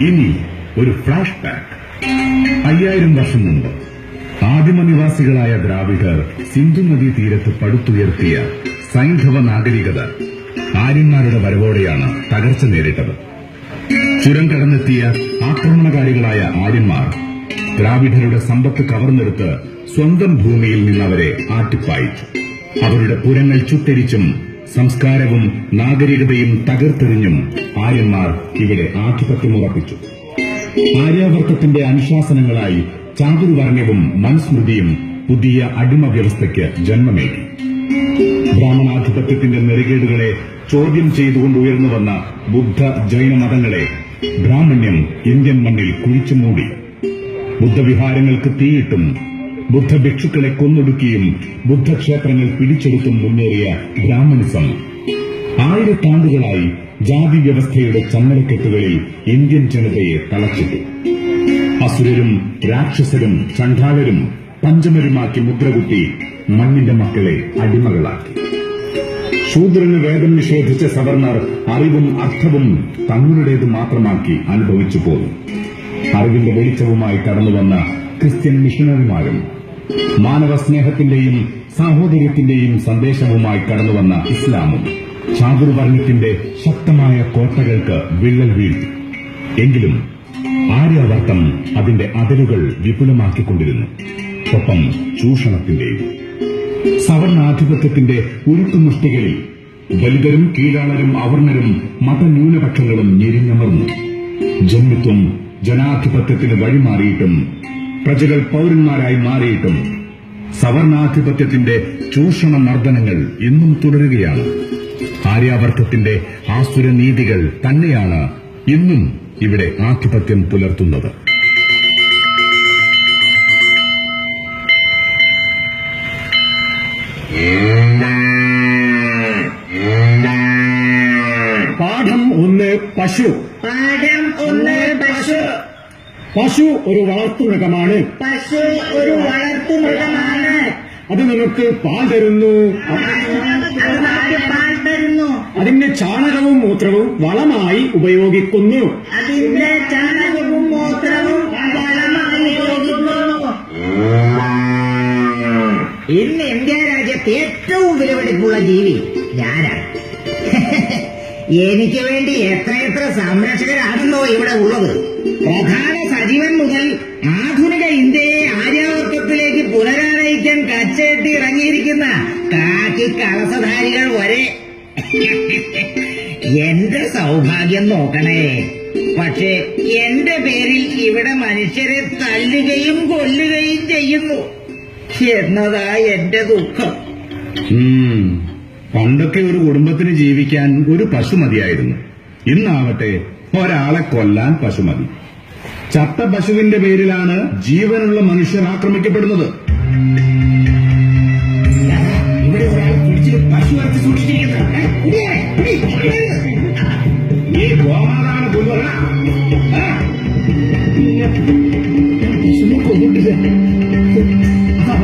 ഇനി ഒരു flash back അയ്യായിരം വർഷം മുമ്പ് ആദിമനിവാസികളായ ദ്രാവിഡർ സിന്ധു നദീ തീരത്ത് പടുത്തുയർത്തിയ സൈന്ധവ നാഗരികത ആര്യന്മാരുടെ വരവോടെയാണ് തകർച്ച നേരിട്ടത്. ചുരം കടന്നെത്തിയ ആക്രമണകാരികളായ ആര്യന്മാർ ദ്രാവിഡരുടെ സമ്പത്ത് കവർന്നെടുത്ത് സ്വന്തം ഭൂമിയിൽ നിന്നവരെ ആട്ടിപ്പായിച്ചു. അവരുടെ പുരങ്ങൾ ചുട്ടരിച്ചും സംസ്കാരവും നാഗരികതയും തകർത്തെറിഞ്ഞും ആര്യന്മാർ ഇവിടെ ആധിപത്യമുറപ്പിച്ചു ആര്യാവർത്തത്തിന്റെ അനുശാസനങ്ങളായി ചാതുർവർണ്യവും മനുസ്മൃതിയും പുതിയ അടിമ വ്യവസ്ഥയ്ക്ക് ജന്മമേകി. ബ്രാഹ്മണാധിപത്യത്തിന്റെ നെറികേടുകളെ ചോദ്യം ചെയ്തുകൊണ്ട് ഉയർന്നു വന്ന ബുദ്ധ ജൈന മതങ്ങളെ ബ്രാഹ്മണ്യം ഇന്ത്യൻ മണ്ണിൽ കുഴിച്ചുമൂടി ബുദ്ധവിഹാരങ്ങൾക്ക് തീയിട്ടും ബുദ്ധ കൊന്നൊടുക്കുകയും ബുദ്ധക്ഷേത്രങ്ങൾ പിടിച്ചെടുത്തും മുന്നേറിയ ബ്രാഹ്മണിസം ആയിരത്താണ്ടുകളായി ജാതി വ്യവസ്ഥയുടെ ചമ്മലക്കെട്ടുകളിൽ ഇന്ത്യൻ ജനതയെ തളച്ചിട്ടു. അസുരരും രാക്ഷസരും ചണ്ഡാലരും പഞ്ചമരുമാക്കി മുദ്രകുത്തി മണ്ണിന്റെ മക്കളെ അടിമകളാക്കി. ശൂദ്രന് വേദം നിഷേധിച്ച സവർണർ അറിവും അർത്ഥവും തങ്ങളുടേത് മാത്രമാക്കി അനുഭവിച്ചു പോന്നു അറിവിന്റെ വെളിച്ചവുമായി കടന്നുവന്ന ക്രിസ്ത്യൻ മിഷണറിമാരും മാനവ സ്നേഹത്തിന്റെയും സാഹോദര്യത്തിന്റെയും സന്ദേശവുമായി കടന്നുവന്ന ഇസ്ലാമും ചാതുർവർണത്തിന്റെ ശക്തമായ കോട്ടകൾക്ക് വിള്ളൽ വീഴ്ത്തി. എങ്കിലും ആര്യവർത്തം അതിന്റെ അതിരുകൾ വിപുലമാക്കിക്കൊണ്ടിരുന്നു. ഒപ്പം ചൂഷണത്തിന്റെയും സവർണാധിപത്യത്തിന്റെ ഉരുക്കുമുഷ്ടികളിൽ ദലിതരും കീഴാളരും അവർണരും മതന്യൂനപക്ഷങ്ങളും ഞെരിഞ്ഞമർന്നു. ജന്മിത്വം ജനാധിപത്യത്തിന് വഴിമാറിയിട്ടും പ്രജകൾ പൗരന്മാരായി മാറിയിട്ടും സവർണാധിപത്യത്തിന്റെ ചൂഷണ മർദ്ദനങ്ങൾ ഇന്നും തുടരുകയാണ്. ആര്യാവർത്തത്തിന്റെ ആസുര നീതികൾ തന്നെയാണ് ഇന്നും ഇവിടെ ആധിപത്യം പുലർത്തുന്നത്. പാഠം ഒന്ന് പശു. പാഠം ഒന്ന് പശു. പശു ഒരു വളർത്തുമൃഗമാണ് പശു ഒരു വളർത്തുമൃഗമാണ് അത് നമുക്ക് പാൽ തരുന്നു. അത് നമുക്ക് പാൽ തരുന്നു. അതിന്റെ ചാണകവും മൂത്രവും വളമായി ഉപയോഗിക്കുന്നു. അതിന്റെ ചാണകവും മൂത്രവും വളമായി ഉപയോഗിക്കുന്നു. ഇന്ന് ഇന്ത്യ രാജ്യത്ത് ഏറ്റവും വിലപിടിപ്പുള്ള ജീവി ഞാനാണ്. എനിക്ക് വേണ്ടി എത്ര എത്ര സംരക്ഷകരാണല്ലോ ഇവിടെ ഉള്ളത്. പ്രധാന കളസധാരികൾ വരെ. എന്റെ സൗഭാഗ്യം നോക്കണേ. പക്ഷേ എന്റെ പേരിൽ ഇവിടെ മനുഷ്യരെ തല്ലുകയും കൊല്ലുകയും ചെയ്യുന്നു എന്നതാ എന്റെ ദുഃഖം. പണ്ടൊക്കെ ഒരു കുടുംബത്തിന് ജീവിക്കാൻ ഒരു പശു മതിയായിരുന്നു. ഇന്നാവട്ടെ ഒരാളെ കൊല്ലാൻ പശു മതി. ചത്ത പശുവിന്റെ പേരിലാണ് ജീവനുള്ള മനുഷ്യർ ആക്രമിക്കപ്പെടുന്നത്. ഇവിടെ ഒരാൾ പിടിച്ചിട്ട് പശു അരച്ച് സൂക്ഷിച്ചിരിക്കുന്നു ഏ, പിടിയെ, പിടി, പിടി. ഈ ഗോമാതാവിനെ കൊല്ലുക പിന്നെ പശുവിനെ കൊന്നിട്ടില്ല ആ,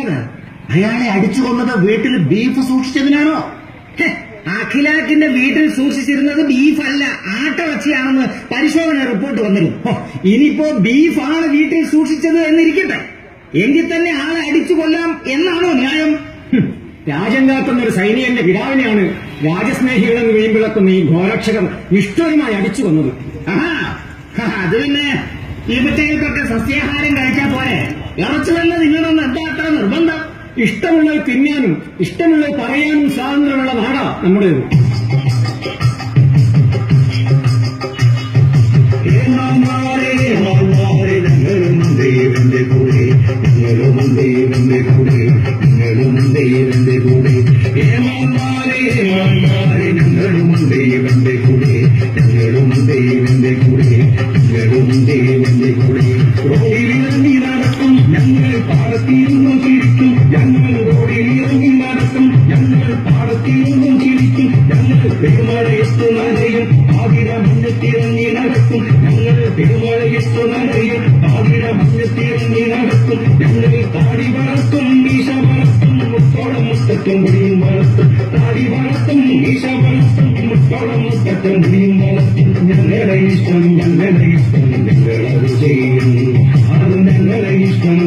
കണ്ടത് അയാളെ അടിച്ചു കൊന്നത് വീട്ടിൽ ബീഫ് സൂക്ഷിച്ചതിനാണോ? അഖിലാക്കിന്റെ വീട്ടിൽ സൂക്ഷിച്ചിരുന്നത് ബീഫ് ബീഫല്ല ആട്ടവച്ചിയാണെന്ന് പരിശോധന റിപ്പോർട്ട് വന്നിരുന്നു. ഇനിയിപ്പോ ബീഫാണ് വീട്ടിൽ സൂക്ഷിച്ചത് എന്നിരിക്കട്ടെ. എങ്കിൽ തന്നെ ആളെ അടിച്ചു കൊല്ലാം എന്നാണോ ന്യായം? കാക്കുന്ന ഒരു സൈനികന്റെ പിതാവിനെയാണ് രാജസ്നേഹികളെന്ന് വീമ്പിളക്കുന്ന ഈ ഘോരക്ഷകർ നിഷ്ഠുരമായി അടിച്ചു കൊന്നത്. ആഹാ, അത് പിന്നെ ഈ മറ്റേ സസ്യാഹാരം കഴിച്ചാൽ പോരെ? ഇറച്ചു തന്നെ തിന്നണമെന്ന് എന്താ നിർബന്ധം. ഇഷ്ടമുള്ളത് തിന്നാനും ഇഷ്ടമുള്ളത് പറയാനും സ്വാതന്ത്ര്യമുള്ള നാടാ നമ്മുടേത് ും. തിരഞ്ഞിടക്കും ഞങ്ങൾ പെരുമഴയത്തുനറിയും ആതിര മഞ്ഞ് തിരഞ്ഞിടക്കും ഞങ്ങൾ താടി വളർത്തും മീശ വളർത്തും മുത്തോളം മുത്തത്തും പിടിയും വളർത്തും താടി വളർത്തും മീശ വളർത്തും മുത്തോളം മുത്തത്തും പിടിയും വളർത്തും ഞങ്ങളുടെ ഇഷ്ടം ഞങ്ങളുടെ ഇഷ്ടം ഞങ്ങളത് ചെയ്യും അത് ഞങ്ങളുടെ ഇഷ്ടം